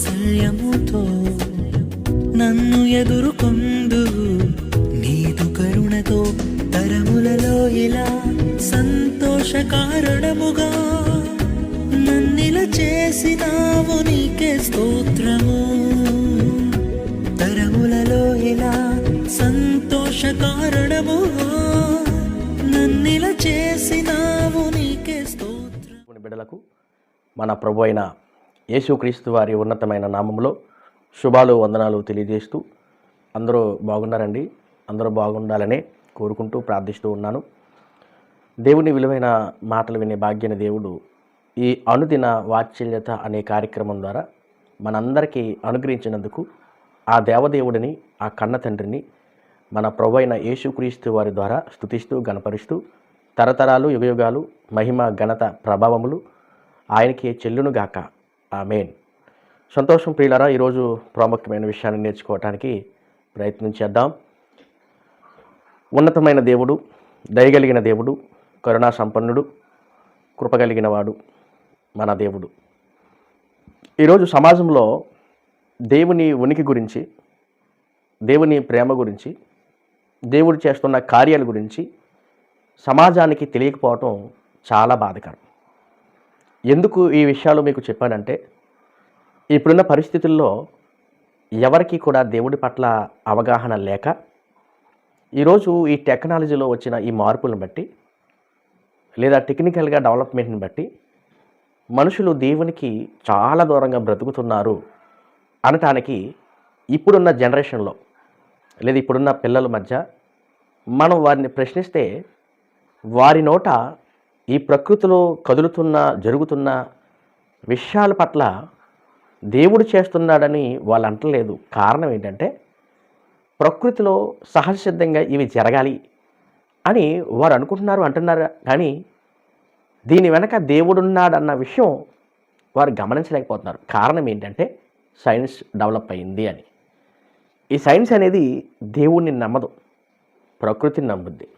వాత్సల్యముతో నన్ను ఎదుర్కొందు నీదు కరుణతో తరములలో ఇలా సంతోష కారణముగా నన్నిల చేసినావు నీకే స్తోత్రము. తరములలో ఇలా సంతోష కారణముగా నన్నిల చేసినావు నీకే స్తోత్రం బిడ్డలకు మన ప్రభు అయిన యేసుక్రీస్తు వారి ఉన్నతమైన నామంలో శుభాలు వందనాలు తెలియజేస్తూ అందరూ బాగున్నారండి. అందరూ బాగుండాలనే కోరుకుంటూ ప్రార్థిస్తూ ఉన్నాను. దేవుని విలువైన మాటలు వినే భాగ్యని దేవుడు ఈ అనుదిన వాత్సల్యత అనే కార్యక్రమం ద్వారా మనందరికీ అనుగ్రహించినందుకు ఆ దేవదేవుడిని ఆ కన్న తండ్రిని మన ప్రభు అయిన యేసుక్రీస్తు వారి ద్వారా స్తుతిస్తూ గణపరుస్తూ తరతరాలు యుగయుగాలు మహిమ ఘనత ప్రభావములు ఆయనకి చెల్లును గాక ఆమెన్. సంతోషం ప్రియులరా ఈరోజు ప్రాముఖ్యమైన విషయాన్ని నేర్చుకోవటానికి ప్రయత్నం చేద్దాం. ఉన్నతమైన దేవుడు దయగలిగిన దేవుడు కరుణా సంపన్నుడు కృపగలిగిన వాడు మన దేవుడు. ఈరోజు సమాజంలో దేవుని ఉనికి గురించి దేవుని ప్రేమ గురించి దేవుడు చేస్తున్న కార్యాల గురించి సమాజానికి తెలియకపోవటం చాలా బాధకరం. ఎందుకు ఈ విషయాలు మీకు చెప్పానంటే ఇప్పుడున్న పరిస్థితుల్లో ఎవరికి కూడా దేవుడి పట్ల అవగాహన లేక ఈరోజు ఈ టెక్నాలజీలో వచ్చిన ఈ మార్పులను బట్టి లేదా టెక్నికల్గా డెవలప్మెంట్ని బట్టి మనుషులు దేవునికి చాలా దూరంగా బ్రతుకుతున్నారు అనటానికి ఇప్పుడున్న జనరేషన్లో లేదా ఇప్పుడున్న పిల్లల మధ్య మనం వారిని ప్రశ్నిస్తే వారి నోట ఈ ప్రకృతిలో కదులుతున్న జరుగుతున్న విషయాల పట్ల దేవుడు చేస్తున్నాడని వాళ్ళు అంటలేదు. కారణం ఏంటంటే ప్రకృతిలో సహజ సిద్ధంగా ఇవి జరగాలి అని వారు అనుకుంటున్నారు అంటున్నారు. కానీ దీని వెనక దేవుడున్నాడన్న విషయం వారు గమనించలేకపోతున్నారు. కారణం ఏంటంటే సైన్స్ డెవలప్ అయింది అని. ఈ సైన్స్ అనేది దేవుణ్ణి నమ్మదు ప్రకృతిని నమ్ముద్ది.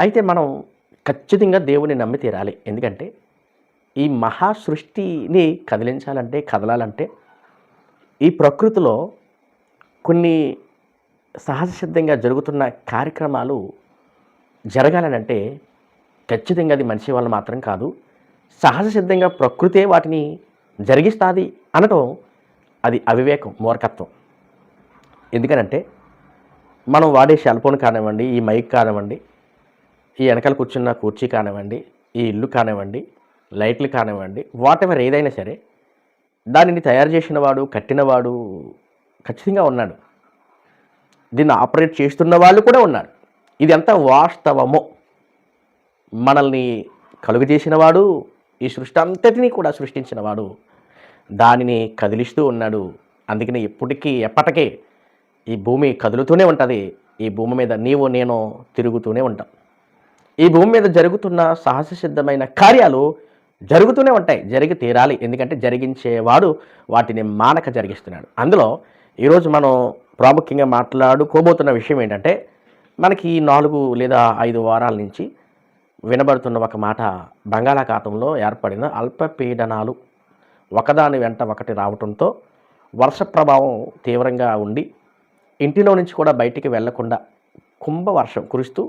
అయితే మనం ఖచ్చితంగా దేవుని నమ్మి తీరాలి. ఎందుకంటే ఈ మహా సృష్టిని కదిలించాలంటే కదలాలంటే ఈ ప్రకృతిలో కొన్ని సహజ సిద్ధంగా జరుగుతున్న కార్యక్రమాలు జరగాలనంటే ఖచ్చితంగా అది మనిషి వల్ల మాత్రం కాదు. సహజ సిద్ధంగా ప్రకృతే వాటిని జరిగిస్తుంది అనటం అది అవివేకం మూర్ఖత్వం. ఎందుకనంటే మనం వాడే సెల్ ఫోన్ కానివ్వండి ఈ మైక్ కానివ్వండి ఈ వెనకాల కూర్చున్న కుర్చీ కానివ్వండి ఈ ఇల్లు కానివ్వండి లైట్లు కానివ్వండి వాట్ ఎవర్ ఏదైనా సరే దానిని తయారు చేసిన వాడు కట్టినవాడు ఖచ్చితంగా ఉన్నాడు. దీన్ని ఆపరేట్ చేస్తున్న వాళ్ళు కూడా ఉన్నారు. ఇది ఎంత వాస్తవమో. మనల్ని కలుగజేసినవాడు ఈ సృష్టి అంతటినీ కూడా సృష్టించినవాడు దానిని కదిలిస్తూ ఉన్నాడు. అందుకని ఎప్పటికీ ఎప్పటికీ ఈ భూమి కదులుతూనే ఉంటుంది. ఈ భూమి మీద నీవు నేను తిరుగుతూనే ఉంటాం. ఈ భూమి మీద జరుగుతున్న సహజ సిద్ధమైన కార్యాలు జరుగుతూనే ఉంటాయి జరిగి తీరాలి. ఎందుకంటే జరిగించేవాడు వాటిని మానక జరిగిస్తున్నాడు. అందులో ఈరోజు మనం ప్రాముఖ్యంగా మాట్లాడుకోబోతున్న విషయం ఏంటంటే మనకి ఈ నాలుగు లేదా ఐదు వారాల నుంచి వినబడుతున్న ఒక మాట బంగాళాఖాతంలో ఏర్పడిన అల్పపీడనాలు ఒకదాని వెంట ఒకటి రావడంతో వర్ష ప్రభావం తీవ్రంగా ఉండి ఇంటిలో నుంచి కూడా బయటికి వెళ్ళకుండా కుంభవర్షం కురుస్తూ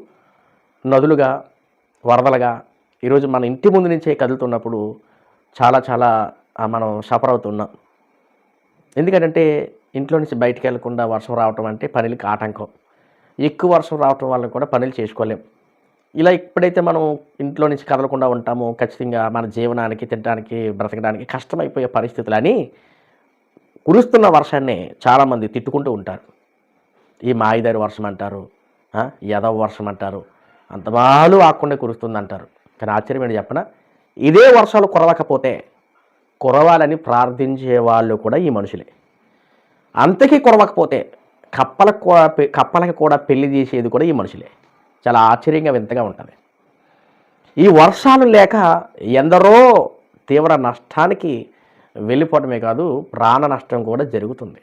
నదులుగా వరదలుగా ఈరోజు మన ఇంటి ముందు నుంచే కదులుతున్నప్పుడు చాలా చాలా మనం సఫర్ అవుతున్నాం. ఎందుకంటే ఇంట్లో నుంచి బయటికి వెళ్ళకుండా వర్షం రావటం అంటే పనులకి ఆటంకం. ఎక్కువ వర్షం రావటం వల్ల కూడా పనులు చేసుకోలేం. ఇలా ఎప్పుడైతే మనం ఇంట్లో నుంచి కదలకుండా ఉంటామో ఖచ్చితంగా మన జీవనానికి తినడానికి బ్రతకడానికి కష్టమైపోయే పరిస్థితులని కురుస్తున్న వర్షాన్ని చాలామంది తిట్టుకుంటూ ఉంటారు. ఈ మాయిదారి వర్షం అంటారు యదవ వర్షం అంటారు అంత బాలు ఆకుండా కురుస్తుంది అంటారు కానీ ఆశ్చర్యం ఏంటి చెప్పన? ఇదే వర్షాలు కురవకపోతే కురవాలని ప్రార్థించే వాళ్ళు కూడా ఈ మనుషులే. అంతకీ కురవకపోతే కప్పలకు కూడా కప్పలకి కూడా పెళ్ళి చేసేది కూడా ఈ మనుషులే. చాలా ఆశ్చర్యంగా వింతగా ఉంటుంది. ఈ వర్షాలు లేక ఎందరో తీవ్ర నష్టానికి వెళ్ళిపోవడమే కాదు ప్రాణ నష్టం కూడా జరుగుతుంది.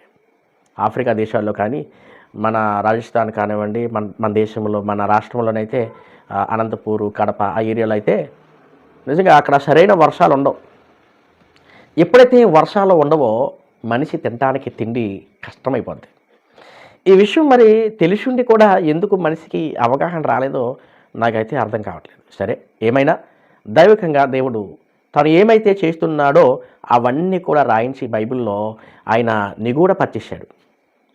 ఆఫ్రికా దేశాల్లో కానీ మన రాజస్థాన్ కానివ్వండి మన మన దేశంలో మన రాష్ట్రంలోనైతే అనంతపూరు కడప ఆ ఏరియాలో అయితే నిజంగా అక్కడ సరైన వర్షాలు ఉండవు. ఎప్పుడైతే వర్షాలు ఉండవో మనిషి తినడానికి తిండి కష్టమైపోద్ది. ఈ విషయం మరి తెలిసిండి కూడా ఎందుకు మనిషికి అవగాహన రాలేదో నాకైతే అర్థం కావట్లేదు. సరే ఏమైనా దైవికంగా దేవుడు తను ఏమైతే చేస్తున్నాడో అవన్నీ కూడా రాయించి బైబిల్లో ఆయన నిగూఢపరిచేశాడు.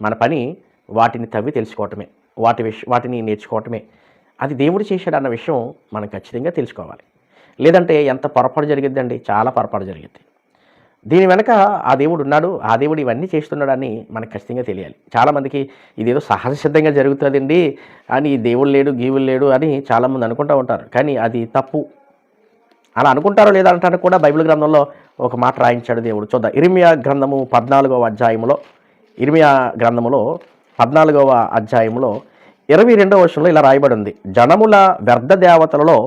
మన పని వాటిని తవ్వి తెలుసుకోవటమే వాటి విష వాటిని నేర్చుకోవటమే. అది దేవుడు చేశాడు అన్న విషయం మనం ఖచ్చితంగా తెలుసుకోవాలి. లేదంటే ఎంత పొరపాటు జరిగిద్దండి? చాలా పొరపాటు జరిగిద్ది. దీని వెనక ఆ దేవుడు ఉన్నాడు ఆ దేవుడు ఇవన్నీ చేస్తున్నాడని మనకు ఖచ్చితంగా తెలియాలి. చాలామందికి ఇదేదో సహజ సిద్ధంగా జరుగుతుందండి అని దేవుడు లేడు గీవుడు లేడు అని చాలామంది అనుకుంటూ ఉంటారు. కానీ అది తప్పు. అలా అనుకుంటారో లేదా కూడా బైబిల్ గ్రంథంలో ఒక మాట రాయించాడు దేవుడు. చూద్దాం. ఇరిమియా గ్రంథము పద్నాలుగవ అధ్యాయములో ఇరిమియా గ్రంథములో పద్నాలుగవ అధ్యాయంలో ఇరవై రెండవ వర్షంలో ఇలా రాయబడి ఉంది జనముల వ్యర్థ దేవతలలో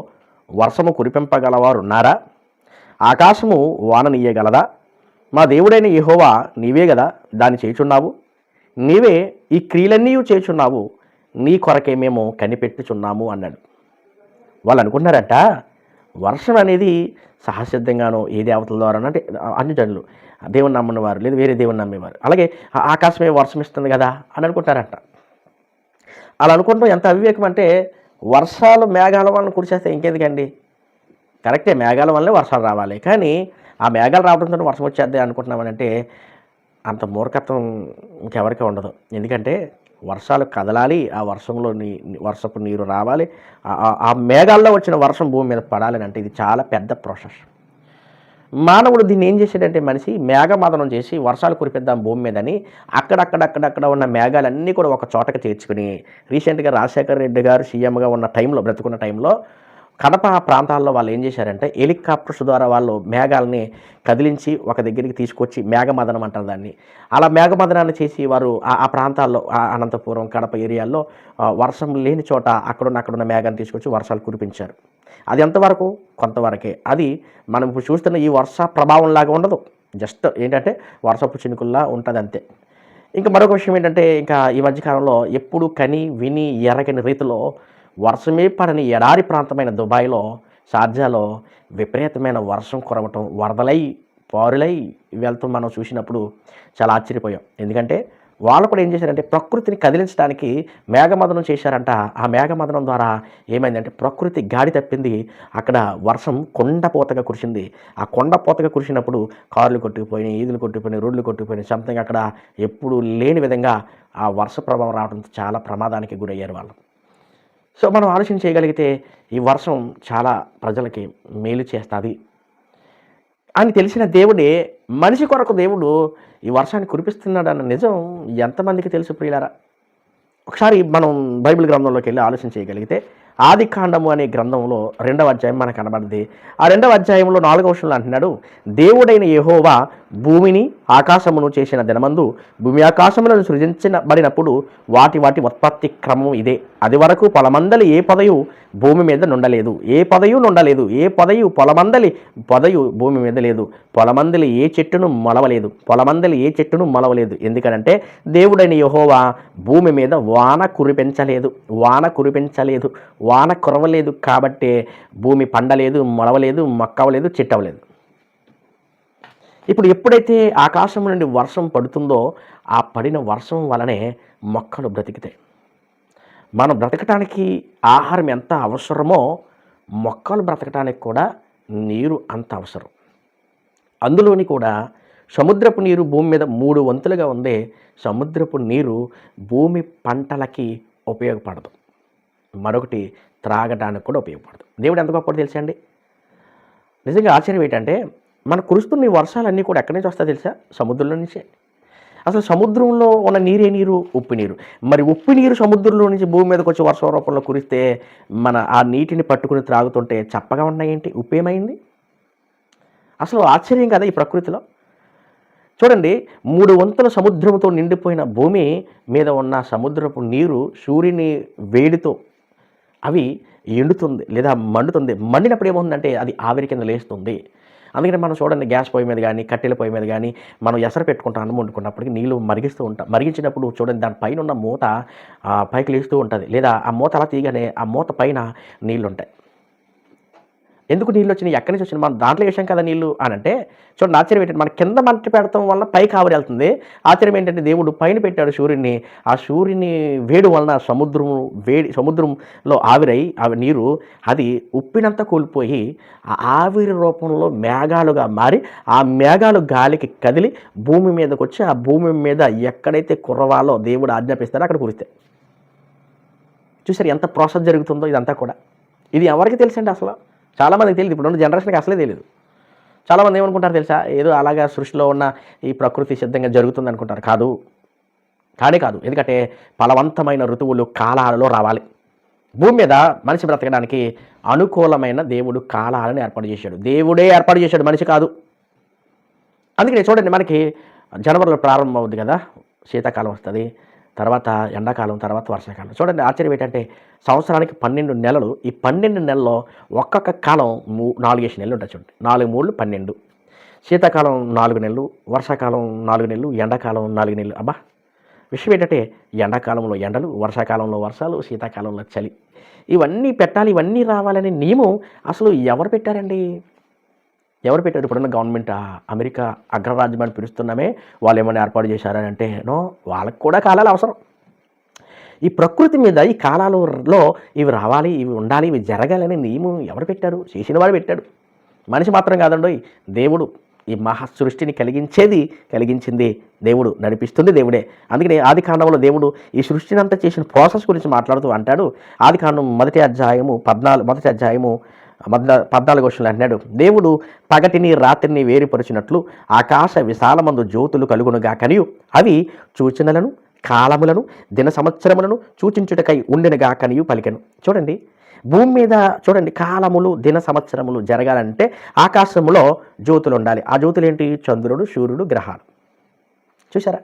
వర్షము కురిపింపగలవారు ఉన్నారా? ఆకాశము వాననీయగలదా? మా దేవుడైన యెహోవా నీవే కదా దాన్ని చేయుచున్నావు? నీవే ఈ క్రియలన్నీ చేయుచున్నావు? నీ కొరకే మేము కనిపెట్టుచున్నాము అన్నాడు. వాళ్ళు అనుకున్నారట వర్షం అనేది సహసిద్ధంగానో ఏ దేవతల ద్వారా అంటే అన్ని జనులు దేవుని నమ్మని వారు వేరే దేవుని నమ్మేవారు. అలాగే ఆకాశమే వర్షం ఇస్తుంది కదా అని అనుకుంటారంట. అలా అనుకుంటాం ఎంత అవివేకం అంటే వర్షాలు మేఘాల వలన కురిసేస్తే ఇంకెందుకండి? కరెక్టే మేఘాల వల్లే వర్షాలు రావాలి. కానీ ఆ మేఘాలు రావడంతో వర్షం వచ్చేద్ది అనుకుంటున్నామనంటే అంత మూర్ఖత్వం ఇంకెవరికీ ఉండదు. ఎందుకంటే వర్షాలు కదలాలి ఆ వర్షంలో నీ వర్షపు నీరు రావాలి ఆ- ఆ మేఘాల్లో వచ్చిన వర్షం భూమి మీద పడాలి అంటే ఇది చాలా పెద్ద ప్రాసెస్ మానవుడు దీన్ని ఏం చేశాడంటే మనిషి మేఘమాదనం చేసి వర్షాలు కురిపిద్దాం భూమి మీదని అక్కడక్కడక్కడక్కడ ఉన్న మేఘాలన్నీ కూడా ఒక చోటకి చేర్చుకుని రీసెంట్గా రాజశేఖర రెడ్డి గారు సీఎంగా ఉన్న టైంలో బ్రతుకున్న టైంలో కడప ప్రాంతాల్లో వాళ్ళు ఏం చేశారంటే హెలికాప్టర్స్ ద్వారా వాళ్ళు మేఘాలని కదిలించి ఒక దగ్గరికి తీసుకొచ్చి మేఘమదనం అంటారు దాన్ని. అలా మేఘమదనాన్ని చేసి వారు ఆ- ఆ ప్రాంతాల్లో ఆ అనంతపురం కడప ఏరియాల్లో వర్షం లేని చోట అక్కడున్న అక్కడున్న మేఘాన్ని తీసుకొచ్చి వర్షాలు కురిపించారు. అది ఎంతవరకు? కొంతవరకే. అది మనం ఇప్పుడు చూస్తున్న ఈ వర్ష ప్రభావం లాగా ఉండదు. జస్ట్ ఏంటంటే వర్షపు చినుకుల్లా ఉంటుంది అంతే. ఇంకా మరొక విషయం ఏంటంటే ఇంకా ఈ మధ్యకాలంలో ఎప్పుడు కని విని ఎరగని రీతిలో వర్షమే పడని ఎడారి ప్రాంతమైన దుబాయ్లో షార్జాలో విపరీతమైన వర్షం కురవటం వరదలై పారులై వెళ్తూ మనం చూసినప్పుడు చాలా ఆశ్చర్యపోయాం. ఎందుకంటే వాళ్ళు కూడా ఏం చేశారంటే ప్రకృతిని కదిలించడానికి మేఘమదనం చేశారంట. ఆ మేఘమదనం ద్వారా ఏమైందంటే ప్రకృతి గాడి తప్పింది. అక్కడ వర్షం కొండపోతగా కురిసింది. ఆ కొండపోతగా కురిసినప్పుడు కార్లు కొట్టుకుపోయినాయి ఈదులు కొట్టుకుపోయినాయి రోడ్లు కొట్టుకుపోయినాయి. సంథింగ్ అక్కడ ఎప్పుడు లేని విధంగా ఆ వర్ష ప్రభావం రావడంతో చాలా ప్రమాదానికి గురయ్యారు వాళ్ళు. సో మనం ఆలోచన చేయగలిగితే ఈ వర్షం చాలా ప్రజలకి మేలు చేస్తుంది. అని తెలిసిన దేవుడే మనిషి కొరకు దేవుడు ఈ వర్షాన్ని కురిపిస్తున్నాడు అన్న నిజం ఎంతమందికి తెలుసు ప్రియులారా? ఒకసారి మనం బైబిల్ గ్రంథంలోకి వెళ్ళి ఆలోచన చేయగలిగితే ఆది కాండము అనే గ్రంథంలో రెండవ అధ్యాయం మనకు కనబడింది. ఆ రెండవ అధ్యాయంలో నాలుగవ వర్షంలో అంటున్నాడు దేవుడైన యహోవా భూమిని ఆకాశమును చేసిన దినమందు భూమి ఆకాశములను సృజించబడినప్పుడు వాటి వాటి ఉత్పత్తి క్రమం ఇదే. అది వరకు పొలమందలి ఏ పదయు భూమి మీద నుండలేదు. ఏ పదయు నుండలేదు. ఏ పదయు పొలమందలి పదయు భూమి మీద లేదు. పొలమందలి ఏ చెట్టును మొలవలేదు. పొలమందలి ఏ చెట్టును మొలవలేదు. ఎందుకనంటే దేవుడైన యహోవా భూమి మీద వాన కురిపించలేదు. వాన కురిపించలేదు. వాన కురవలేదు కాబట్టే భూమి పండలేదు మొలవలేదు మొక్కవలేదు చెట్టవలేదు. ఇప్పుడు ఎప్పుడైతే ఆకాశం నుండి వర్షం పడుతుందో ఆ పడిన వర్షం వలనే మొక్కలు బ్రతికితాయి మనం బ్రతకటానికి ఆహారం ఎంత అవసరమో మొక్కలు బ్రతకటానికి కూడా నీరు అంత అవసరం. అందులోని కూడా సముద్రపు నీరు భూమి మీద మూడు వంతులుగా ఉంది సముద్రపు నీరు భూమి పంటలకి ఉపయోగపడదు. మరొకటి త్రాగడానికి కూడా ఉపయోగపడదు. దేవుడు ఎంత గొప్పదో తెలుసా అండి? నిజంగా ఆశ్చర్యం ఏంటంటే మన కురుస్తున్న ఈ వర్షాలన్నీ కూడా ఎక్కడి నుంచి వస్తాయి తెలుసా? సముద్రంలో నుంచే. అసలు సముద్రంలో ఉన్న నీరే నీరు ఉప్పు నీరు. మరి ఉప్పు నీరు సముద్రంలో నుంచి భూమి మీదకి వచ్చి వర్షం రూపంలో కురిస్తే మన ఆ నీటిని పట్టుకుని త్రాగుతుంటే చప్పగా ఉన్నాయేంటి? ఉప్పు ఏమైంది అసలు ఆశ్చర్యం కదా ఈ ప్రకృతిలో? చూడండి మూడు వంతుల సముద్రంతో నిండిపోయిన భూమి మీద ఉన్న సముద్రపు నీరు సూర్యుని వేడితో అవి ఎండుతుంది లేదా మండుతుంది. మండినప్పుడు ఏమవుతుందంటే అది ఆవిరి కింద లేస్తుంది. అందుకని మనం చూడండి గ్యాస్ పొయ్యి మీద కానీ కట్టెల పొయ్యి మీద కానీ మనం ఎసరు పెట్టుకుంటాం అన్నం వండుకున్నప్పటికీ నీళ్ళు మరిగిస్తూ ఉంటాం. మరిగించినప్పుడు చూడండి దాని పైన ఉన్న మూత ఆ, పైకి లేస్తూ ఉంటుంది. లేదా ఆ మూత అలా తీయగానే ఆ మూత పైన నీళ్ళు ఉంటాయి. ఎందుకు నీళ్ళు వచ్చినాయి? ఎక్కడి నుంచి వచ్చినాయి? మనం దాంట్లో వేసాం కదా నీళ్ళు అని అంటే చూడండి ఆశ్చర్యం ఏంటంటే మన కింద మంట పెడతాం వల్ల పైకి ఆవిరి వెళ్తుంది. ఆశ్చర్యం ఏంటంటే దేవుడు పైన పెట్టాడు సూర్యుడిని. ఆ సూర్యుని వేడి వలన సముద్రము వేడి సముద్రంలో ఆవిరై ఆ నీరు అది ఉప్పినంత కోల్పోయి ఆ ఆవిరి రూపంలో మేఘాలుగా మారి ఆ మేఘాలు గాలికి కదిలి భూమి మీదకి వచ్చి ఆ భూమి మీద ఎక్కడైతే కుర్రవాలో దేవుడు ఆజ్ఞాపిస్తారో అక్కడ కురిస్తాయి చూసారు ఎంత ప్రాసెస్ జరుగుతుందో ఇదంతా కూడా. ఇది ఎవరికి తెలుసండి అసలు? చాలామందికి తెలియదు ఇప్పుడు ఉన్న జనరేషన్కి అసలే తెలియదు చాలామంది ఏమనుకుంటారు తెలుసా? ఏదో అలాగా సృష్టిలో ఉన్న ఈ ప్రకృతి సిద్ధంగా జరుగుతుంది అనుకుంటారు. కాదు. కానే కాదు. ఎందుకంటే ఫలవంతమైన ఋతువులు కాలాలలో రావాలి. భూమి మీద మనిషి బ్రతకడానికి అనుకూలమైన దేవుడు కాలాలను ఏర్పాటు చేశాడు. దేవుడే ఏర్పాటు చేశాడు. మనిషి కాదు. అందుకనే చూడండి మనకి జనవరిలో ప్రారంభం అవుద్ది కదా? శీతాకాలం వస్తుంది. తర్వాత ఎండాకాలం తర్వాత వర్షాకాలం. చూడండి ఆశ్చర్యం ఏంటంటే సంవత్సరానికి పన్నెండు నెలలు ఈ పన్నెండు నెలల్లో ఒక్కొక్క కాలం మూ నాలుగేసి నెలలు ఉంటాయి చూడండి. నాలుగు మూడు పన్నెండు. శీతాకాలం నాలుగు నెలలు వర్షాకాలం నాలుగు నెలలు ఎండాకాలం నాలుగు నెలలు. అబ్బా! విషయం ఏంటంటే ఎండాకాలంలో ఎండలు వర్షాకాలంలో వర్షాలు శీతాకాలంలో చలి. ఇవన్నీ పెట్టాలి ఇవన్నీ రావాలనే నియమం అసలు ఎవరు పెట్టారండి? ఎవరు పెట్టారు? ఇప్పుడున్న గవర్నమెంట్ అమెరికా అగ్రరాజ్యం అని పిలుస్తున్నామే. వాళ్ళు ఏమైనా ఏర్పాటు చేశారని అంటే నో వాళ్ళకు కూడా కాలాలు అవసరం. ఈ ప్రకృతి మీద ఈ కాలాలలో ఇవి రావాలి ఇవి ఉండాలి ఇవి జరగాలని నియమం ఎవరు పెట్టారు? చేసిన వాడు పెట్టాడు. మనిషి మాత్రం కాదండో దేవుడు ఈ మహా సృష్టిని కలిగించేది కలిగించింది దేవుడు నడిపిస్తుంది దేవుడే. అందుకని ఆది కాండంలో దేవుడు ఈ సృష్టిని అంతా చేసిన ప్రాసెస్ గురించి మాట్లాడుతూ అంటాడు. ఆది కాండం మొదటి అధ్యాయము పద్నాలుగు మొదటి అధ్యాయము పద్నాలుగు వర్షంలో అంటున్నాడు దేవుడు పగటిని రాత్రిని వేరుపరిచినట్లు ఆకాశ విశాలమందు జ్యోతులు కలుగునుగా కనియు. అవి సూచనలను కాలములను దిన సంవత్సరములను సూచించుటకై ఉండినగా కనియు పలికెను. చూడండి భూమి మీద చూడండి కాలములు దిన సంవత్సరములు జరగాలంటే ఆకాశములో జ్యోతులు ఉండాలి. ఆ జ్యోతులు ఏంటి చంద్రుడు సూర్యుడు గ్రహాలు. చూసారా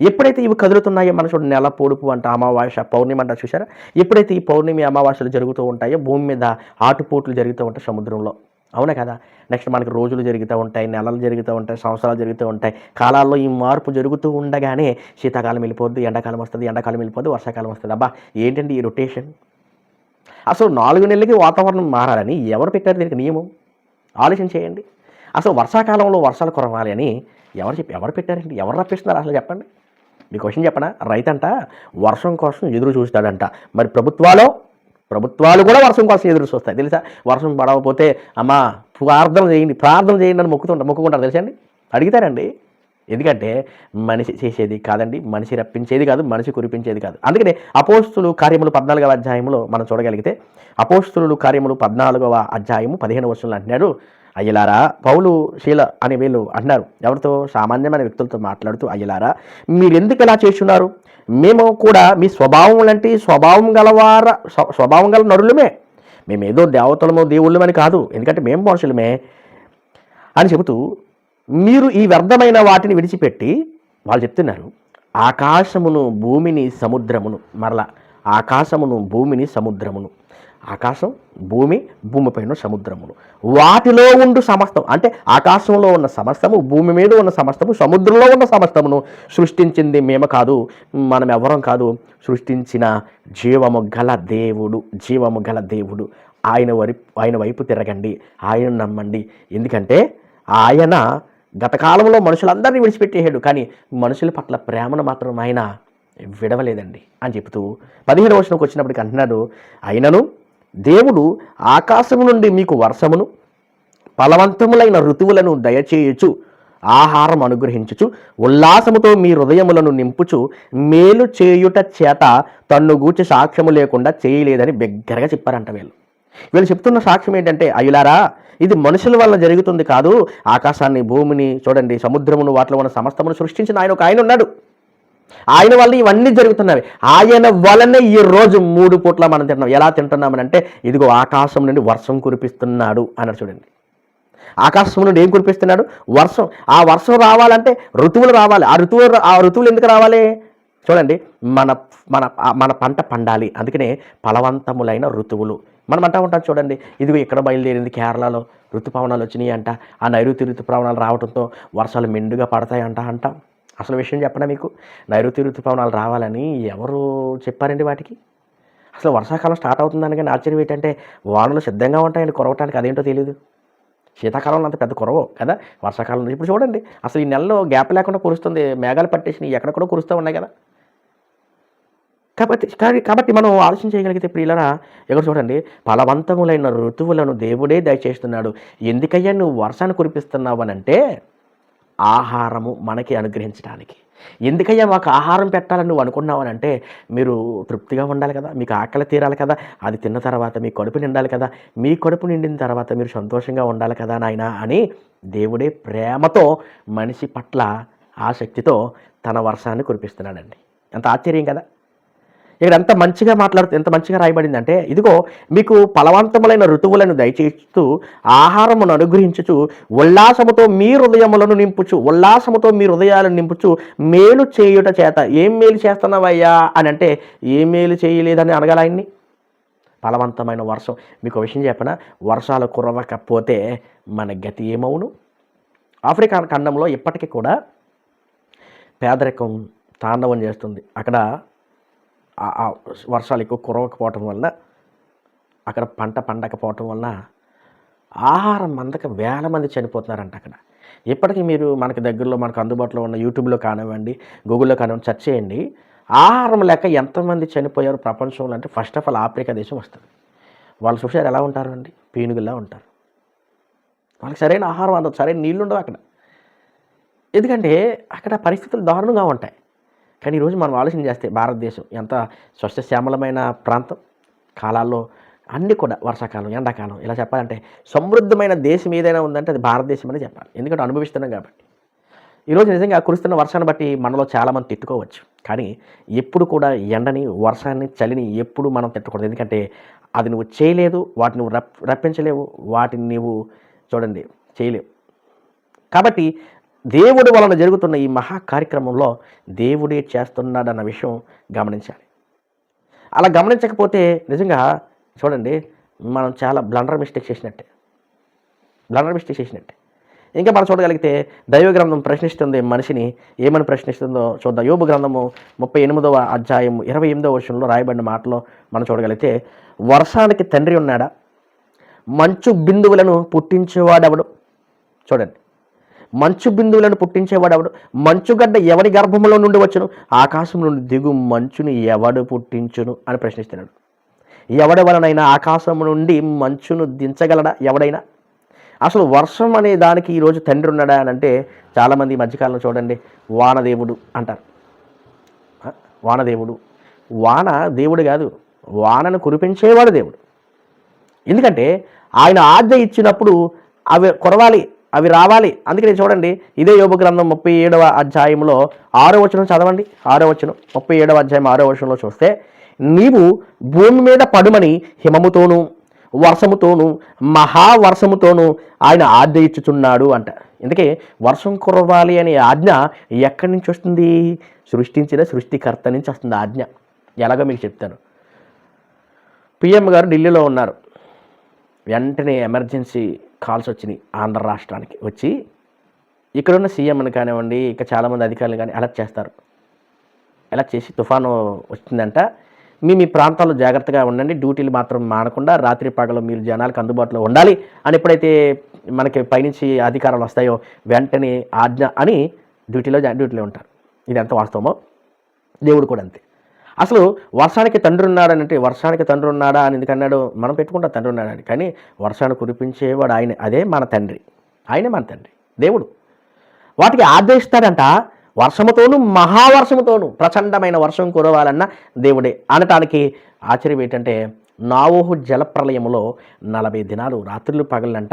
ఎప్పుడైతే ఇవి కదులుతున్నాయో మన చూడండి నెల పొడుపు అంట అమావాస్య పౌర్ణమి అంట చూసారా ఎప్పుడైతే ఈ పౌర్ణమి అమావాస్యలు జరుగుతూ ఉంటాయో భూమి మీద ఆటుపోట్లు జరుగుతూ ఉంటాయి సముద్రంలో. అవునా కదా? నెక్స్ట్ మనకి రోజులు జరుగుతూ ఉంటాయి నెలలు జరుగుతూ ఉంటాయి సంవత్సరాలు జరుగుతూ ఉంటాయి. కాలాల్లో ఈ మార్పు జరుగుతూ ఉండగానే శీతాకాలం వెళ్ళిపోద్ది ఎండాకాలం వస్తుంది ఎండాకాలం వెళ్ళిపోద్ది వర్షాకాలం వస్తుంది. అబ్బా ఏంటండి ఈ రొటేషన్ అసలు నాలుగు నెలలకి వాతావరణం మారాలని ఎవరు పెట్టారు దీనికి నియమం? ఆలోచన చేయండి. అసలు వర్షాకాలంలో వర్షాలు కురవాలి అని ఎవరు చెప్పి ఎవరు పెట్టారండి? ఎవరు రప్పిస్తున్నారు అసలు చెప్పండి. మీ క్వశ్చన్ చెప్పనా? రైతంట వర్షం కోసం ఎదురు చూస్తాడంట. మరి ప్రభుత్వాలు ప్రభుత్వాలు కూడా వర్షం కోసం ఎదురు చూస్తాయి. తెలుసా? వర్షం పడకపోతే అమ్మా ప్రార్థన చేయండి ప్రార్థన చేయండి అని మొక్కుతుంటారు మొక్కుకుంటారు. తెలుసా అండి? అడుగుతారండి. ఎందుకంటే మనిషి చేసేది కాదండి మనిషి రప్పించేది కాదు మనిషి కురిపించేది కాదు. అందుకనే అపోస్తులు కార్యములు పద్నాలుగవ అధ్యాయంలో మనం చూడగలిగితే అపోస్తులు కార్యములు పద్నాలుగవ అధ్యాయము పదిహేను వర్షంలో అంటున్నాడు అయ్యలారా? పౌలు శీల అని వీళ్ళు అంటున్నారు. ఎవరితో? సామాన్యమైన వ్యక్తులతో మాట్లాడుతూ అయ్యలారా మీరెందుకు ఇలా చేస్తున్నారు? మేము కూడా మీ స్వభావం లాంటి స్వభావం గలవార స్వ- స్వభావం గల నరులమే. మేమేదో దేవతలమో దేవుళ్ళమని కాదు. ఎందుకంటే మేము మనుషులమే అని చెబుతూ మీరు ఈ వ్యర్థమైన వాటిని విడిచిపెట్టి వాళ్ళు చెప్తున్నారు. ఆకాశమును భూమిని సముద్రమును మరలా ఆకాశమును భూమిని సముద్రమును. ఆకాశం భూమి భూమిపైన సముద్రములు. వాటిలో ఉండు సమస్తం. అంటే ఆకాశంలో ఉన్న సమస్తము భూమి మీద ఉన్న సమస్తము సముద్రంలో ఉన్న సమస్తమును సృష్టించింది మేము కాదు మనం ఎవరం కాదు. సృష్టించిన జీవము గల దేవుడు జీవము గల దేవుడు. ఆయన వరి ఆయన వైపు తిరగండి ఆయన నమ్మండి. ఎందుకంటే ఆయన గతకాలంలో మనుషులందరినీ విడిచిపెట్టేశాడు. కానీ మనుషుల పట్ల ప్రేమను మాత్రం ఆయన విడవలేదండి అని చెప్తూ పదిహేడు వర్షంకి వచ్చినప్పటికి అంటున్నాడు అయినను దేవుడు ఆకాశము నుండి మీకు వర్షమును ఫలవంతములైన ఋతువులను దయచేయచు ఆహారం అనుగ్రహించుచు ఉల్లాసముతో మీ హృదయములను నింపుచు మేలు చేయుట చేత తన్ను గూర్చి సాక్ష్యము లేకుండా చేయలేదని బిగ్గరగా చెప్పారంట వీళ్ళు. వీళ్ళు చెప్తున్న సాక్ష్యం ఏంటంటే అయులారా ఇది మనుషుల వల్ల జరుగుతుంది కాదు ఆకాశాన్ని భూమిని చూడండి సముద్రమును వాటిలో ఉన్న సమస్తమును సృష్టించిన ఆయన ఒక ఆయన ఉన్నాడు. ఆయన వల్ల ఇవన్నీ జరుగుతున్నవి. ఆయన వలనే ఈ రోజు మూడు పూట్ల మనం తింటున్నాం. ఎలా తింటున్నామని అంటే ఇదిగో ఆకాశం నుండి వర్షం కురిపిస్తున్నాడు అన్నారు చూడండి. ఆకాశం నుండి ఏం కురిపిస్తున్నాడు? వర్షం. ఆ వర్షం రావాలంటే ఋతువులు రావాలి. ఆ ఋతువులు ఆ ఋతువులు ఎందుకు రావాలి? చూడండి మన మన మన పంట పండాలి. అందుకనే ఫలవంతములైన ఋతువులు. మనం అంటా ఉంటాం చూడండి ఇదిగో ఇక్కడ బయలుదేరింది కేరళలో ఋతుపవనాలు వచ్చినాయి అంట ఆ నైరుతి ఋతుపవనాలు రావడంతో వర్షాలు మెండుగా పడతాయి అంట అంటాం. అసలు విషయం చెప్పనా మీకు? నైరుతి ఋతుపవనాలు రావాలని ఎవరు చెప్పారండి వాటికి? అసలు వర్షాకాలం స్టార్ట్ అవుతుందని కానీ ఆశ్చర్యం ఏంటంటే వానలు సిద్ధంగా ఉంటాయండి కురవటానికి అదేంటో తెలియదు శీతాకాలంలో అంత పెద్ద కొరవ కదా వర్షాకాలం ఇప్పుడు చూడండి అసలు ఈ నెలలో గ్యాప్ లేకుండా కురుస్తుంది మేఘాలు పట్టేసి ఎక్కడెక్కడో కురుస్తూ ఉన్నాయి కదా. కాబట్టి కానీ కాబట్టి మనం ఆలోచన చేయగలిగితే ప్రియులరా ఎక్కడ చూడండి ఫలవంతములైన ఋతువులను దేవుడే దయచేస్తున్నాడు. ఎందుకయ్యా నువ్వు వర్షాన్ని కురిపిస్తున్నావు అని అంటే ఆహారము మనకి అనుగ్రహించడానికి. ఎందుకయ్యా మాకు ఆహారం పెట్టాలని నువ్వు అనుకున్నావు అని అంటే మీరు తృప్తిగా ఉండాలి కదా మీకు ఆకలి తీరాలి కదా అది తిన్న తర్వాత మీ కడుపు నిండాలి కదా మీ కడుపు నిండిన తర్వాత మీరు సంతోషంగా ఉండాలి కదా నాయన అని దేవుడే ప్రేమతో మనిషి పట్ల ఆసక్తితో తన వర్షాన్ని కురిపిస్తున్నాడండి. ఎంత ఆశ్చర్యం కదా! ఇక్కడ ఎంత మంచిగా మాట్లాడుతూ ఎంత మంచిగా రాయబడిందంటే ఇదిగో మీకు ఫలవంతములైన ఋతువులను దయచేస్తూ ఆహారమును అనుగ్రహించుచు ఉల్లాసముతో మీ హృదయములను నింపుచు ఉల్లాసముతో మీ హృదయాలను నింపుచు మేలు చేయుట చేత. ఏం మేలు చేస్తున్నావయ్యా? అని అంటే ఏ మేలు చేయలేదని అనగల ఆయన్ని. ఫలవంతమైన వర్షం. మీకు విషయం చెప్పనా? వర్షాలు కురవకపోతే మన గతి ఏమవును? ఆఫ్రికా ఖండంలో ఇప్పటికీ కూడా పేదరికం తాండవం చేస్తుంది. అక్కడ వర్షాలు ఎక్కువ కురవకపోవటం వల్ల అక్కడ పంట పండకపోవటం వల్ల ఆహారం అందక వేల మంది చనిపోతున్నారంట అక్కడ. ఇప్పటికీ మీరు మనకి దగ్గరలో మనకు అందుబాటులో ఉన్న యూట్యూబ్లో కానివ్వండి గూగుల్లో కానివ్వండి సెర్చ్ చేయండి. ఆహారం లేక ఎంతమంది చనిపోయారు ప్రపంచంలో అంటే ఫస్ట్ ఆఫ్ ఆల్ ఆఫ్రికా దేశం వస్తుంది. వాళ్ళు చూసారు ఎలా ఉంటారు అండి? పీనుగుల్లా ఉంటారు. వాళ్ళకి సరైన ఆహారం అందదు సరైన నీళ్ళు ఉండవు అక్కడ. ఎందుకంటే అక్కడ పరిస్థితులు దారుణంగా ఉంటాయి. కానీ ఈరోజు మనం ఆలోచన చేస్తే భారతదేశం ఎంత స్వచ్ఛశ్యామలమైన ప్రాంతం కాలాల్లో అన్నీ కూడా వర్షాకాలం ఎండాకాలం. ఇలా చెప్పాలంటే సమృద్ధమైన దేశం ఏదైనా ఉందంటే అది భారతదేశం అని చెప్పాలి. ఎందుకంటే అనుభవిస్తున్నాం కాబట్టి. ఈరోజు నిజంగా కురుస్తున్న వర్షాన్ని బట్టి మనలో చాలామంది తిట్టుకోవచ్చు. కానీ ఎప్పుడు కూడా ఎండని వర్షాన్ని చలిని ఎప్పుడు మనం తిట్టకూడదు. ఎందుకంటే అది నువ్వు చేయలేదు వాటిని నువ్వు రప్ రప్పించలేవు వాటిని నువ్వు చూడండి చేయలేవు. కాబట్టి దేవుడి వలన జరుగుతున్న ఈ మహా కార్యక్రమంలో దేవుడే చేస్తున్నాడన్న విషయం గమనించాలి. అలా గమనించకపోతే నిజంగా చూడండి మనం చాలా బ్లండర్ మిస్టేక్ చేసినట్టే. బ్లండర్ మిస్టేక్ చేసినట్టే. ఇంకా మనం చూడగలిగితే దైవ గ్రంథం ప్రశ్నిస్తుంది మనిషిని ఏమని ప్రశ్నిస్తుందో చూద్దాం. యోబు గ్రంథము ముప్పై ఎనిమిదవ అధ్యాయం ఇరవై ఎనిమిదవ వర్షంలో రాయబడిన మాటలో మనం చూడగలిగితే వర్షానికి తండ్రి ఉన్నాడా? మంచు బిందువులను పుట్టించేవాడెవడు? చూడండి. మంచు బిందువులను పుట్టించేవాడెవడు? మంచుగడ్డ ఎవరి గర్భంలో నుండి వచ్చును? ఆకాశం నుండి దిగు మంచుని ఎవడు పుట్టించును? అని ప్రశ్నిస్తున్నాడు. ఎవడి వలనైనా ఆకాశం నుండి మంచును దించగలడా? ఎవడైనా? అసలు వర్షం అనే దానికి ఈరోజు తండ్రి ఉన్నాడా అని అంటే చాలామంది మధ్యకాలంలో చూడండి వానదేవుడు అంటారు. వానదేవుడు. వాన దేవుడు కాదు వానను కురిపించేవాడు దేవుడు. ఎందుకంటే ఆయన ఆజ్ఞ ఇచ్చినప్పుడు అవి కురవాలి. అవి రావాలి. అందుకని చూడండి ఇదే యోగ గ్రంథం ముప్పై ఏడవ అధ్యాయంలో ఆరో వచనం చదవండి. ఆరో వచనం ముప్పై ఏడవ అధ్యాయం ఆరో వచనంలో చూస్తే నీవు భూమి మీద పడుమని హిమముతోనూ వర్షముతోనూ మహావర్షముతోనూ ఆయన ఆజ్ఞ ఇచ్చుచున్నాడు అంట. అందుకే వర్షం కురవాలి అనే ఆజ్ఞ ఎక్కడి నుంచి వస్తుంది? సృష్టించిన సృష్టికర్త నుంచి వస్తుంది ఆజ్ఞ. ఎలాగో మీకు చెప్తాను. పిఎం గారు ఢిల్లీలో ఉన్నారు. వెంటనే ఎమర్జెన్సీ కాల్స్ వచ్చినాయి ఆంధ్ర రాష్ట్రానికి వచ్చి. ఇక్కడున్న సీఎంని కానివ్వండి ఇంకా చాలామంది అధికారులు కానీ అలర్ట్ చేస్తారు. అలర్ట్ చేసి తుఫాను వచ్చిందంట. మీ మీ ప్రాంతాల్లో జాగ్రత్తగా ఉండండి. డ్యూటీలు మాత్రం మానకుండా రాత్రి పగలు మీరు జనాలకు అందుబాటులో ఉండాలి అని ఎప్పుడైతే మనకి పైనుంచి అధికారాలు వస్తాయో వెంటనే ఆజ్ఞ అని డ్యూటీలో డ్యూటీలో ఉంటారు. ఇది ఎంత వాస్తవమో? దేవుడు కూడా అంతే. అసలు వర్షానికి తండ్రి ఉన్నాడనంటే వర్షానికి తండ్రి ఉన్నాడా అని ఎందుకన్నాడు మనం పెట్టుకుంటా తండ్రి ఉన్నాడని కానీ వర్షాన్ని కురిపించేవాడు ఆయన. అదే మన తండ్రి. ఆయనే మన తండ్రి. దేవుడు. వాటికి ఆదేశిస్తాడంట వర్షముతోనూ మహావర్షముతోనూ ప్రచండమైన వర్షం కురవాలన్న దేవుడే. అనటానికి ఆశ్చర్యం ఏంటంటే నావోహు జలప్రలయములో నలభై దినాలు రాత్రులు పగలంట.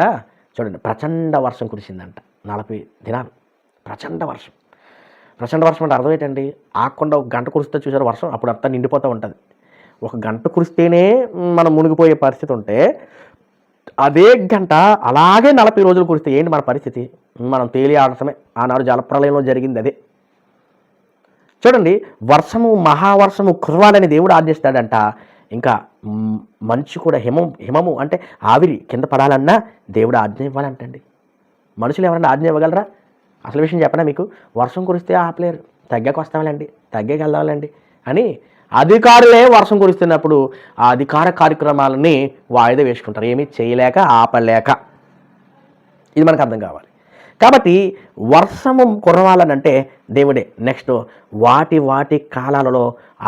చూడండి ప్రచండ వర్షం కురిసిందంట. నలభై దినాలు. ప్రచండ వర్షం. ప్రచండ వర్షం అంటే అర్థం ఏంటండి? ఆకుండా ఒక గంట కురిస్తే చూసారు వర్షం? అప్పుడు అంతా నిండిపోతూ ఉంటుంది. ఒక గంట కురిస్తేనే మనం మునిగిపోయే పరిస్థితి ఉంటే అదే గంట అలాగే నలభై రోజులు కురిస్తే ఏంటి మన పరిస్థితి? మనం తేలి ఆడటమే. ఆనాడు జలప్రలయంలో జరిగింది అదే. చూడండి వర్షము మహావర్షము కురవాలని దేవుడు ఆజ్ఞిస్తాడంట. ఇంకా మనిషి మంచు కూడా హిమం హిమము అంటే ఆవిరి కింద పడాలన్నా దేవుడు ఆజ్ఞ ఇవ్వాలంటండి. మనుషులు ఎవరైనా ఆజ్ఞ ఇవ్వగలరా? అసలు విషయం చెప్పనా మీకు? వర్షం కురిస్తే ఆపలేరు. తగ్గాక వస్తాంలేండి తగ్గాక వెళ్దాంలేండి అని అధికారులే వర్షం కురిస్తున్నప్పుడు ఆ అధికార కార్యక్రమాలని వాయిదా వేసుకుంటారు. ఏమీ చేయలేక ఆపలేక. ఇది మనకు అర్థం కావాలి. కాబట్టి వర్షము కురవాలనంటే దేవుడే. నెక్స్ట్ వాటి వాటి కాలాలలో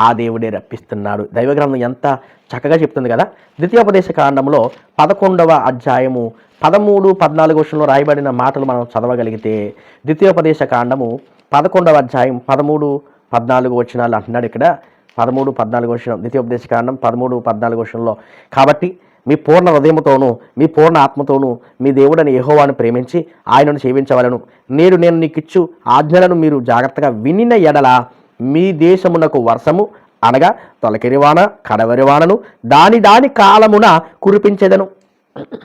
ఆ దేవుడే రప్పిస్తున్నాడు. దైవగ్రంథం ఎంత చక్కగా చెప్తుంది కదా? ద్వితీయోపదేశ కాండంలో పదకొండవ అధ్యాయము పదమూడు పద్నాలుగు వర్షంలో రాయబడిన మాటలు మనం చదవగలిగితే ద్వితీయోపదేశ కాండము పదకొండవ అధ్యాయం పదమూడు పద్నాలుగు వచనాలు అంటున్నాడు ఇక్కడ. పదమూడు పద్నాలుగు వర్షం ద్వితీయోపదేశ కాండం పదమూడు పద్నాలుగు వర్షంలో. కాబట్టి మీ పూర్ణ హృదయముతోనూ మీ పూర్ణ ఆత్మతోనూ మీ దేవుడని యహోవాను ప్రేమించి ఆయనను సేవించవలను. నేడు నేను నీకిచ్చు ఆజ్ఞలను మీరు జాగ్రత్తగా వినిన ఎడల మీ దేశమునకు వర్షము అనగా తొలకరి వాన కడవరి వానను దాని దాని కాలమున కురిపించేదను.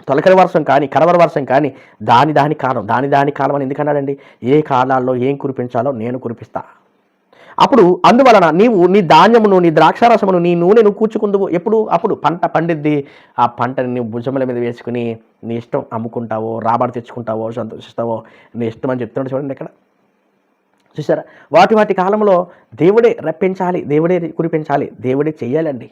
తొలకరి వర్షం కానీ కడవరి వర్షం కానీ దాని దాని కాలం దాని దాని కాలం అని ఎందుకన్నాడండి ఏ కాలాల్లో ఏం కురిపించాలో నేను కురిపిస్తా. అప్పుడు అందువలన నీవు నీ ధాన్యమును నీ ద్రాక్షారసమును నీ నూనెను కూర్చుకుందువు. ఎప్పుడు? అప్పుడు పంట పండిద్ది. ఆ పంటని నువ్వు భుజముల మీద వేసుకుని నీ ఇష్టం అమ్ముకుంటావో రాబడి తెచ్చుకుంటావో సంతోషిస్తావో నీ ఇష్టం అని చెప్తున్నాడు చూడండి ఇక్కడ. చూసారా? వాటి వాటి కాలంలో దేవుడే రప్పించాలి దేవుడే కురిపించాలి దేవుడే చేయాలండి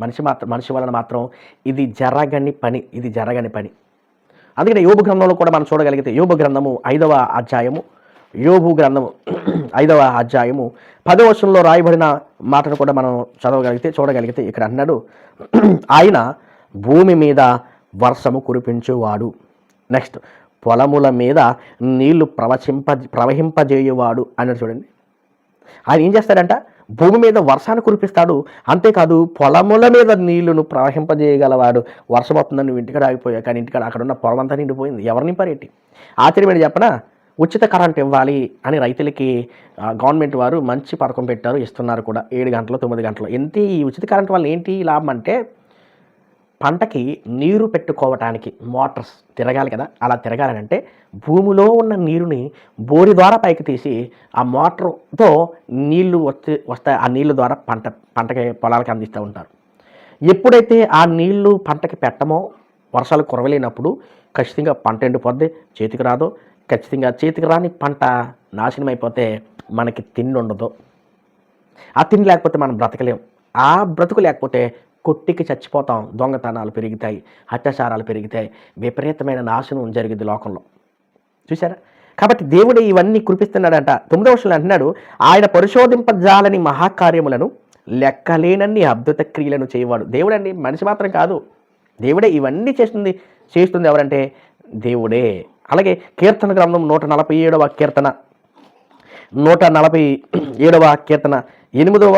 మనిషి మాత్రం మనిషి వలన మాత్రం ఇది జరగని పని ఇది జరగని పని. అందుకనే యోగ గ్రంథంలో కూడా మనం చూడగలిగితే యోగ గ్రంథము ఐదవ అధ్యాయము యోబు గ్రంథము ఐదవ అధ్యాయము పదవచనంలో రాయబడిన మాటను కూడా మనం చదవగలిగితే చూడగలిగితే ఇక్కడ అన్నాడు ఆయన భూమి మీద వర్షము కురిపించేవాడు. నెక్స్ట్ పొలముల మీద నీళ్ళు ప్రవచింప ప్రవహింపజేయవాడు అన్నాడు చూడండి. ఆయన ఏం చేస్తాడంట? భూమి మీద వర్షాన్ని కురిపిస్తాడు. అంతేకాదు పొలముల మీద నీళ్ళను ప్రవహింపజేయగలవాడు. వర్షం వస్తుందని నువ్వు ఇంటికాడ ఆగిపోయా కానీ ఇంటికాడ అక్కడ ఉన్న పొలం అంతా నిండిపోయింది. ఎవరు పరేటి ఆశ్చర్యమైన చెప్పనా? ఉచిత కరెంట్ ఇవ్వాలి అని రైతులకి గవర్నమెంట్ వారు మంచి పథకం పెట్టారు ఇస్తున్నారు కూడా. ఏడు గంటలు తొమ్మిది గంటలు. ఎంత ఈ ఉచిత కరెంట్ వల్ల ఏంటి లాభం అంటే పంటకి నీరు పెట్టుకోవటానికి మోటార్స్ తిరగాలి కదా. అలా తిరగాలంటే భూమిలో ఉన్న నీరుని బోరి ద్వారా పైకి తీసి ఆ మోటార్తో నీళ్ళు వచ్చి వస్తాయి. ఆ నీళ్ళ ద్వారా పంట పంటకి పొలాలకి అందిస్తూ ఉంటారు. ఎప్పుడైతే ఆ నీళ్ళు పంటకి పెట్టమో వర్షాలు కురవలేనప్పుడు ఖచ్చితంగా పంట ఎండిపోద్ది చేతికి రాదు. ఖచ్చితంగా చేతికి రాని పంట నాశనం అయిపోతే మనకి తిండి ఉండదు ఆ తిండి లేకపోతే మనం బ్రతకలేం. ఆ బ్రతుకు లేకపోతే కొట్టికి చచ్చిపోతాం. దొంగతనాలు పెరుగుతాయి అత్యాచారాలు పెరుగుతాయి. విపరీతమైన నాశనం జరిగింది లోకంలో. చూసారా కాబట్టి దేవుడు ఇవన్నీ కురిపిస్తున్నాడంట. తొమ్మిదవ వర్షంలో అంటున్నాడు ఆయన పరిశోధింపజాలని మహాకార్యములను లెక్కలేనన్ని అద్భుత క్రియలను చేయవాడు. దేవుడండి మనిషి మాత్రం కాదు. దేవుడే ఇవన్నీ చేస్తుంది చేస్తుంది ఎవరంటే దేవుడే. అలాగే కీర్తన గ్రంథం నూట నలభై ఏడవ కీర్తన. నూట నలభై ఏడవ కీర్తన. ఎనిమిదవ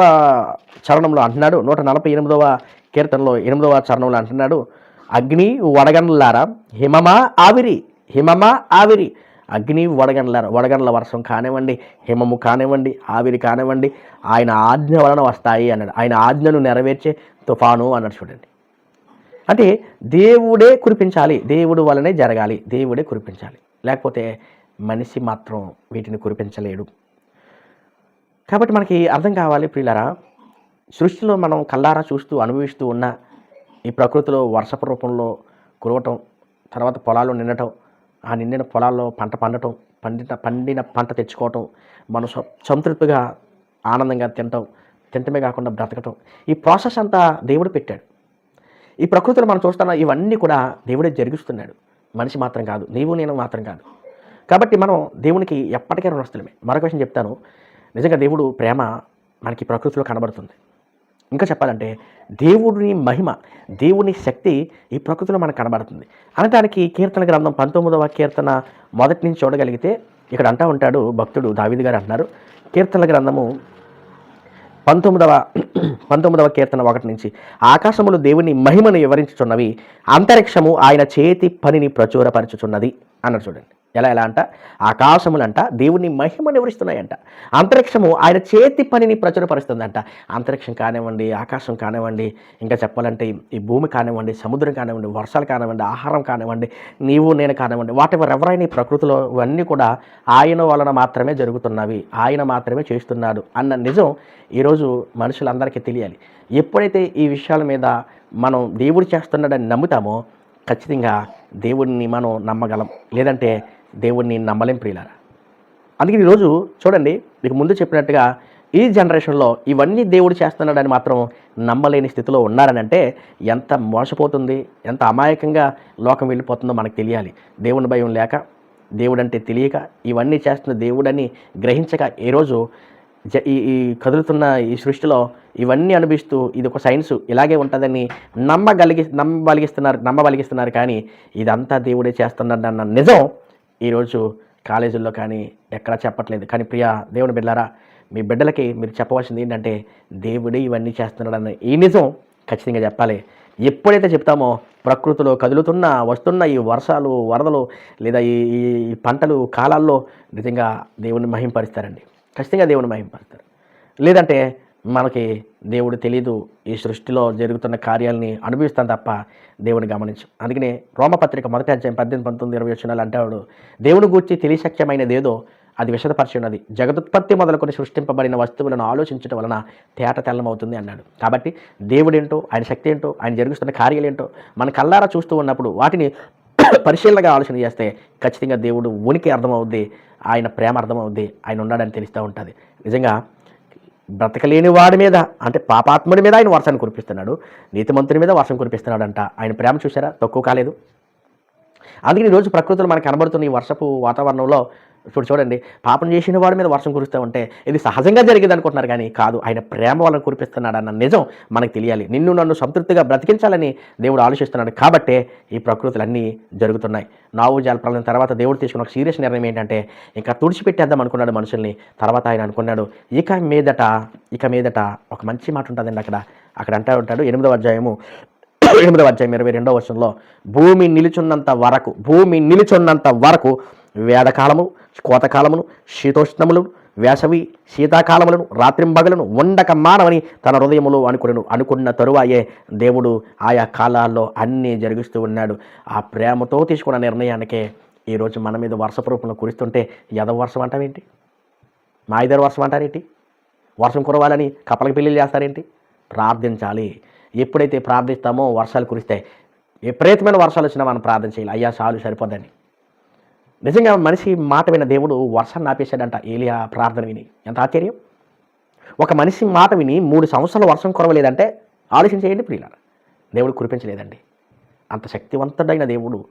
చరణంలో అంటున్నాడు. నూట నలభై ఎనిమిదవ కీర్తనలో ఎనిమిదవ చరణంలో అంటున్నాడు. అగ్ని వడగండ్లారా? హిమమా ఆవిరి. హిమమా ఆవిరి. అగ్ని వడగండ్ల వడగండ్ల వర్షం కానివ్వండి హిమము కానివ్వండి ఆవిరి కానివ్వండి ఆయన ఆజ్ఞ వలన వస్తాయి అన్నాడు. ఆయన ఆజ్ఞను నెరవేర్చే తుఫాను అన్నాడు చూడండి. అంటే దేవుడే కురిపించాలి దేవుడు వలనే జరగాలి దేవుడే కురిపించాలి. లేకపోతే మనిషి మాత్రం వీటిని కురిపించలేడు. కాబట్టి మనకి అర్థం కావాలి ప్రియులరా సృష్టిలో మనం కల్లారా చూస్తూ అనుభవిస్తూ ఉన్న ఈ ప్రకృతిలో వర్షపు రూపంలో కురవటం తర్వాత పొలాలు నిండటం ఆ నిండిన పొలాల్లో పంట పండటం పండిన పండిన పంట తెచ్చుకోవటం మనం సంతృప్తిగా ఆనందంగా తినటం తినటమే కాకుండా బ్రతకటం ఈ ప్రాసెస్ అంతా దేవుడు పెట్టాడు. ఈ ప్రకృతిలో మనం చూస్తున్న ఇవన్నీ కూడా దేవుడే జరిగిస్తున్నాడు. మనిషి మాత్రం కాదు నీవు నేను మాత్రం కాదు. కాబట్టి మనం దేవునికి ఎప్పటికీ రుణస్థలమే. మరొక విషయం చెప్తాను. నిజంగా దేవుడు ప్రేమ మనకి ప్రకృతిలో కనబడుతుంది. ఇంకా చెప్పాలంటే దేవుడిని మహిమ దేవుని శక్తి ఈ ప్రకృతిలో మనకు కనబడుతుంది. అనటానికి కీర్తన గ్రంథం పంతొమ్మిదవ కీర్తన మొదటి నుంచి చూడగలిగితే ఇక్కడ అంటా ఉంటాడు భక్తుడు దావిది గారు అంటున్నారు. కీర్తన గ్రంథము పంతొమ్మిదవ పంతొమ్మిదవ కీర్తన ఒకటి నుంచి. ఆకాశములు దేవుని మహిమను వివరించుచున్నవి అంతరిక్షము ఆయన చేతి పనిని ప్రచురపరచుచున్నది. అన్నారు చూడండి. ఎలా ఎలా అంట? ఆకాశములంట దేవుని మహిమను వివరిస్తున్నాయంట. అంతరిక్షము ఆయన చేతి పనిని ప్రచురపరుస్తుందంట. అంతరిక్షం కానివ్వండి ఆకాశం కానివ్వండి ఇంకా చెప్పాలంటే ఈ- భూమి కానివ్వండి సముద్రం కానివ్వండి వర్షాలు కానివ్వండి ఆహారం కానివ్వండి నీవు నేను కానివ్వండి వాటి ఎవరైనా ఈ ప్రకృతిలో ఇవన్నీ కూడా ఆయన వలన మాత్రమే జరుగుతున్నవి ఆయన మాత్రమే చేస్తున్నాడు అన్న నిజం ఈరోజు మనుషులందరికీ తెలియాలి. ఎప్పుడైతే ఈ విషయాల మీద మనం దేవుడు చేస్తున్నాడని నమ్ముతామో ఖచ్చితంగా దేవుడిని మనం నమ్మగలం. లేదంటే దేవుడిని నమ్మలేం ప్రియులారా? అందుకే ఈరోజు చూడండి మీకు ముందు చెప్పినట్టుగా ఈ జనరేషన్లో ఇవన్నీ దేవుడు చేస్తున్నాడని మాత్రం నమ్మలేని స్థితిలో ఉన్నారని అంటే ఎంత మోసపోతుంది ఎంత అమాయకంగా లోకం వెళ్ళిపోతుందో మనకు తెలియాలి. దేవుని భయం లేక దేవుడంటే తెలియక ఇవన్నీ చేస్తున్న దేవుడని గ్రహించక రోజు జ ఈ ఈ కదులుతున్న ఈ సృష్టిలో ఇవన్నీ అనిపిస్తూ ఇది ఒక సైన్స్ ఇలాగే ఉంటుందని నమ్మగలిగి నమ్మబలిగిస్తున్నారు నమ్మబలిగిస్తున్నారు కానీ ఇదంతా దేవుడే చేస్తున్నాడన్న నిజం ఈరోజు కాలేజీల్లో కానీ ఎక్కడా చెప్పట్లేదు. కానీ ప్రియా దేవుని బిడ్డారా మీ బిడ్డలకి మీరు చెప్పవలసింది ఏంటంటే దేవుడే ఇవన్నీ చేస్తున్నాడన్న ఈ నిజం ఖచ్చితంగా చెప్పాలి. ఎప్పుడైతే చెప్తామో ప్రకృతిలో కదులుతున్న వస్తున్న ఈ వర్షాలు వరదలు లేదా ఈ ఈ- ఈ పంటలు కాలాల్లో నిజంగా దేవుని మహింపరుస్తారండి. ఖచ్చితంగా దేవుని మహింపరుస్తారు. లేదంటే మనకి దేవుడు తెలీదు ఈ సృష్టిలో జరుగుతున్న కార్యాలని అనుభవిస్తాం తప్ప దేవుని గమనించు. అందుకనే రోమపత్రిక మొదటి అధ్యాయం పద్దెనిమిది పంతొమ్మిది ఇరవై వచ్చినాలు అంటాడు దేవుని గూర్చి తెలిసఖ్యమైనదేదో అది విషదపరిచి ఉన్నది. జగదుత్పత్తి మొదలుకొని సృష్టింపబడిన వస్తువులను ఆలోచించడం వలన తేట తెల్లమవుతుంది అన్నాడు. కాబట్టి దేవుడేంటో ఆయన శక్తి ఏంటో ఆయన జరుగుతున్న కార్యాలు ఏంటో మన కల్లారా చూస్తూ ఉన్నప్పుడు వాటిని పరిశీలనగా ఆలోచన చేస్తే ఖచ్చితంగా దేవుడు ఉనికి అర్థమవుద్ది ఆయన ప్రేమ అర్థమవుద్ది ఆయన ఉన్నాడని తెలుస్తూ ఉంటుంది. నిజంగా బ్రతకలేని వాడి మీద అంటే పాపాత్ముడి మీద ఆయన వర్షాన్ని కురిపిస్తున్నాడు. నీతిమంతుని మీద వర్షం కురిపిస్తున్నాడంట. ఆయన ప్రేమ చూసారా తక్కువ కాలేదు. అందుకని ఈరోజు ప్రకృతిలో మనకు కనబడుతున్న ఈ వర్షపు వాతావరణంలో ఇప్పుడు చూడండి పాపం చేసిన వాడి మీద వర్షం కురుస్తూ ఉంటే ఇది సహజంగా జరిగేది అనుకుంటున్నారు కానీ కాదు ఆయన ప్రేమ వలన కురిపిస్తున్నాడు అన్న నిజం మనకు తెలియాలి. నిన్ను నన్ను సంతృప్తిగా బ్రతికించాలని దేవుడు ఆలోచిస్తున్నాడు కాబట్టే ఈ ప్రకృతులు అన్నీ జరుగుతున్నాయి. నావు జలప్రలయం తర్వాత దేవుడు తీసుకున్న ఒక సీరియస్ నిర్ణయం ఏంటంటే ఇంకా తుడిచిపెట్టేద్దాం అనుకున్నాడు మనుషుల్ని. తర్వాత ఆయన అనుకున్నాడు ఇక మీదట ఇక మీదట ఒక మంచి మాట ఉంటుందండి అక్కడ. అక్కడ అంటా ఉంటాడు ఎనిమిదవ అధ్యాయము ఎనిమిదవ అధ్యాయం ఇరవై రెండవ వర్షంలో భూమి నిలుచున్నంత వరకు భూమి నిలుచున్నంత వరకు వేదకాలము కోతకాలమును శీతోష్ణములు వేసవి శీతాకాలములను రాత్రింబగలను ఉండక మానవని తన హృదయములో అనుకున్నాడు అనుకున్న తరువాయే దేవుడు ఆయా కాలాల్లో అన్నీ జరిగిస్తూ ఉన్నాడు. ఆ ప్రేమతో తీసుకున్న నిర్ణయానికే ఈరోజు మన మీద వర్షపు రూపంలో కురుస్తుంటే ఎదవ వర్షం అంటావేంటి మా ఇద్దరు వర్షం అంటారేంటి వర్షం కురవాలని కప్పలకి పెళ్ళిళ్ళు చేస్తారేంటి? ప్రార్థించాలి. ఎప్పుడైతే ప్రార్థిస్తామో వర్షాలు కురిస్తాయి. విపరీతమైన వర్షాలు వచ్చినా మనం ప్రార్థన చేయాలి. అయ్యా చాలు సరిపోద్దని. నిజంగా మనిషి మాట విన్న దేవుడు వర్షాన్ని ఆపేశాడంట. ఏలియా ప్రార్థన విని. ఎంత ఆశ్చర్యం. ఒక మనిషి మాట విని మూడు సంవత్సరాలు వర్షం కురవలేదంటే ఆలోచన చేయండి దేవుడు కురిపించలేదండి. అంత శక్తివంతుడైన దేవుడు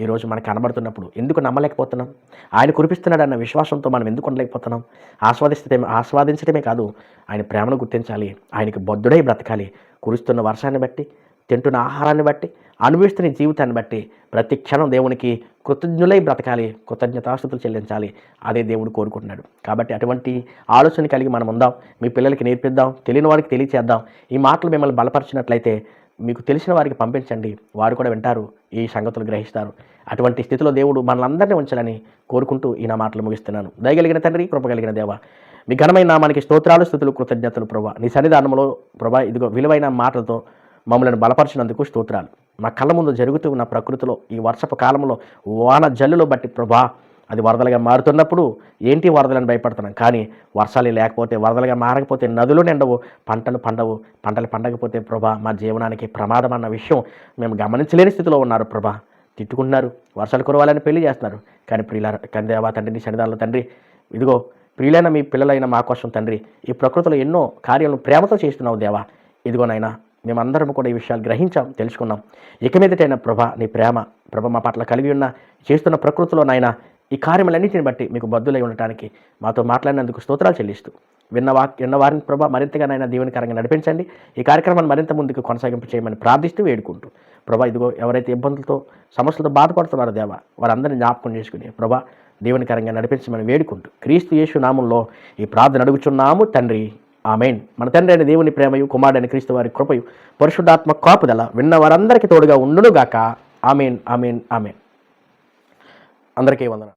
ఈరోజు మనకు కనబడుతున్నప్పుడు ఎందుకు నమ్మలేకపోతున్నాం? ఆయన కురిపిస్తున్నాడన్న విశ్వాసంతో మనం ఎందుకు ఉండలేకపోతున్నాం? ఆస్వాదిస్తే ఆస్వాదించడమే కాదు ఆయన ప్రేమను గుర్తించాలి. ఆయనకి బొద్దుడై బ్రతకాలి. కురుస్తున్న వర్షాన్ని బట్టి తింటున్న ఆహారాన్ని బట్టి అనుభవిస్తున్న జీవితాన్ని బట్టి ప్రతి క్షణం దేవునికి కృతజ్ఞులై బ్రతకాలి కృతజ్ఞతాస్థుతులు చెల్లించాలి. అదే దేవుడు కోరుకుంటున్నాడు. కాబట్టి అటువంటి ఆలోచన కలిగి మనం ఉందాం మీ పిల్లలకి నేర్పిద్దాం తెలియని వారికి తెలియచేద్దాం. ఈ మాటలు మిమ్మల్ని బలపరిచినట్లయితే మీకు తెలిసిన వారికి పంపించండి. వారు కూడా వింటారు ఈ సంగతులు గ్రహిస్తారు. అటువంటి స్థితిలో దేవుడు మనలందరినీ ఉంచాలని కోరుకుంటూ ఈ నా మాటలు ముగిస్తున్నాను. దయగలిగిన తండ్రి కృపగలిగిన దేవ మీ ఘనమైన నామానికి స్తోత్రాలు స్థుతులు కృతజ్ఞతలు ప్రభా. నీ సన్నిధానంలో ప్రభా ఇదిగో విలువైన మాటలతో మమ్మల్ని బలపరిచినందుకు స్తోత్రాలు. మా కళ్ళ ముందు జరుగుతూ ఉన్న ప్రకృతిలో ఈ వర్షపు కాలంలో వాన జల్లులు బట్టి ప్రభా అది వరదలుగా మారుతున్నప్పుడు ఏంటి వరదలని భయపడుతున్నాం? కానీ వర్షాలు లేకపోతే వరదలుగా మారకపోతే నదులు నిండవు పంటలు పండవు పంటలు పండకపోతే ప్రభా మా జీవనానికి ప్రమాదం అన్న విషయం మేము గమనించలేని స్థితిలో ఉన్నారు ప్రభా. తిట్టుకుంటున్నారు వర్షాలు కురవాలని పెళ్ళి చేస్తున్నారు. కానీ ప్రియుల కందేవా తండ్రి నీ సన్నిధానంలో తండ్రి ఇదిగో ప్రియులైన మీ పిల్లలైన మా కోసం తండ్రి ఈ ప్రకృతిలో ఎన్నో కార్యాలను ప్రేమతో చేస్తున్నావు దేవా. ఇదిగోనైనా మేమందరం కూడా ఈ విషయాలు గ్రహించాం తెలుసుకున్నాం. ఇక మీదటైన ప్రభ నీ ప్రేమ ప్రభ మా పట్ల కలిగి ఉన్న చేస్తున్న ప్రకృతిలో నాయన ఈ కార్యములన్నింటిని బట్టి మీకు బద్దులై ఉండటానికి మాతో మాట్లాడినందుకు స్తోత్రాలు చెల్లిస్తూ విన్న వా విన్న వారిని ప్రభా మరింతగా నాయన దీవెనకరంగా నడిపించండి. ఈ కార్యక్రమాన్ని మరింత ముందుకు కొనసాగింపు చేయమని ప్రార్థిస్తూ వేడుకుంటూ. ప్రభా ఇదిగో ఎవరైతే ఇబ్బందులతో సమస్యలతో బాధపడుతున్నారో దేవా వారందరినీ జ్ఞాపకం చేసుకుని ప్రభా దీవెనకరంగా నడిపించమని వేడుకుంటూ క్రీస్తు యేసు నామంలో ఈ ప్రార్థన అడుగుచున్నాము తండ్రి. ఆమెన్. మన తండ్రి అయిన దేవుని ప్రేమయు కుమారుడైన క్రీస్తు వారి కృపయు పరిశుద్ధాత్మ కాపుదల విన్న వారందరికీ తోడుగా ఉండునుగాక. Amen amen amen. అందరికీ వందన